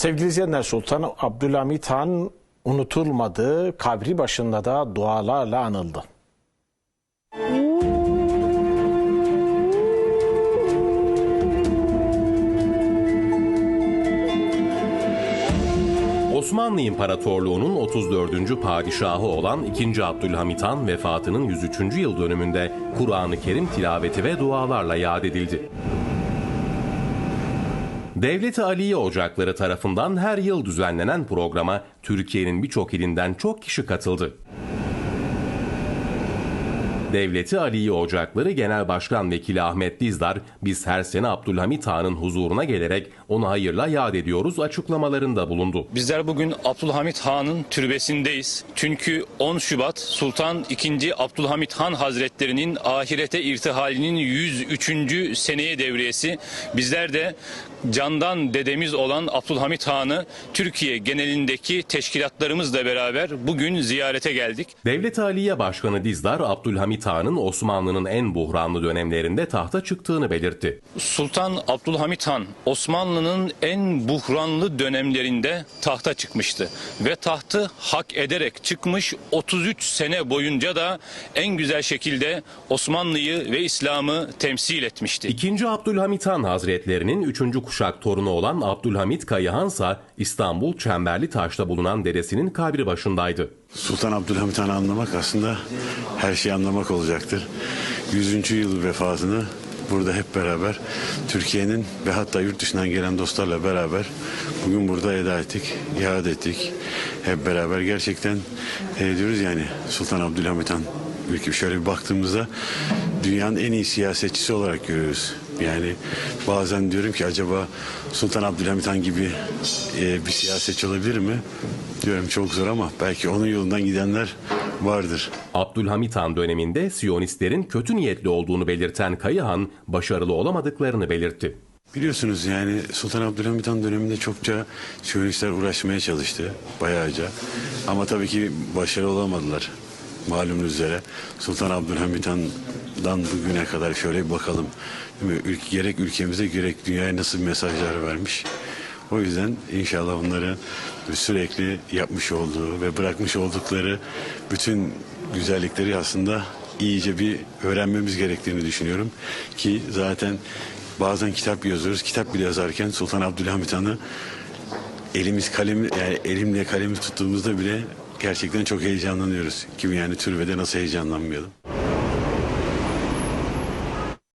Sevgili izleyenler Sultan Abdülhamit Han unutulmadı, kabri başında da dualarla anıldı. Osmanlı İmparatorluğu'nun 34. padişahı olan 2. Abdülhamit Han vefatının 103. yıl dönümünde Kur'an-ı Kerim tilaveti ve dualarla yad edildi. Devleti Aliye Ocakları tarafından her yıl düzenlenen programa Türkiye'nin birçok ilinden çok kişi katıldı. Devleti Aliye Ocakları Genel Başkan Vekili Ahmet Dizdar, biz her sene Abdülhamit Han'ın huzuruna gelerek onu hayırla yad ediyoruz açıklamalarında bulundu. Bizler bugün Abdülhamit Han'ın türbesindeyiz. Çünkü 10 Şubat Sultan II. Abdülhamit Han Hazretlerinin ahirete irtihalinin 103. seneye devriyesi. Bizler de candan dedemiz olan Abdülhamit Han'ı Türkiye genelindeki teşkilatlarımızla beraber bugün ziyarete geldik. Devlet Aliye Başkanı Dizdar, Abdülhamit Han'ın Osmanlı'nın en buhranlı dönemlerinde tahta çıktığını belirtti. Sultan Abdülhamit Han Osmanlı'nın en buhranlı dönemlerinde tahta çıkmıştı ve tahtı hak ederek çıkmış 33 sene boyunca da en güzel şekilde Osmanlı'yı ve İslam'ı temsil etmişti. İkinci Abdülhamit Han Hazretlerinin üçüncü kuşak torunu olan Abdülhamit Kayıhan ise İstanbul Çemberli Taş'ta bulunan dedesinin kabri başındaydı. Sultan Abdülhamit Han'ı anlamak aslında her şeyi anlamak olacaktır. 100. yıl vefatını burada hep beraber Türkiye'nin ve hatta yurt dışından gelen dostlarla beraber bugün burada eda ettik, iade ettik. Hep beraber gerçekten e, diyoruz yani Sultan Abdülhamit Han ülke şöyle bir baktığımızda dünyanın en iyi siyasetçisi olarak görüyoruz. Yani bazen diyorum ki acaba Sultan Abdülhamit Han gibi e, bir siyasetçi olabilir mi? Diyorum çok zor ama belki onun yolundan gidenler vardır. Abdülhamit Han döneminde Siyonistlerin kötü niyetli olduğunu belirten Kayıhan, başarılı olamadıklarını belirtti. Biliyorsunuz yani Sultan Abdülhamit Han döneminde çokça Siyonistler uğraşmaya çalıştı bayağıca. Ama tabii ki başarılı olamadılar. Malumunuz üzere Sultan Abdülhamit Han'dan bugüne kadar şöyle bir bakalım. Ülke, gerek ülkemize gerek dünyaya nasıl mesajlar vermiş. O yüzden inşallah onların sürekli yapmış olduğu ve bırakmış oldukları bütün güzellikleri aslında iyice bir öğrenmemiz gerektiğini düşünüyorum. Ki zaten bazen kitap yazıyoruz. Kitap bile yazarken Sultan Abdülhamit Han'ı elimiz kalemi yani elimle kalemi tuttuğumuzda bile gerçekten çok heyecanlanıyoruz. Kim yani türbede nasıl heyecanlanmayalım.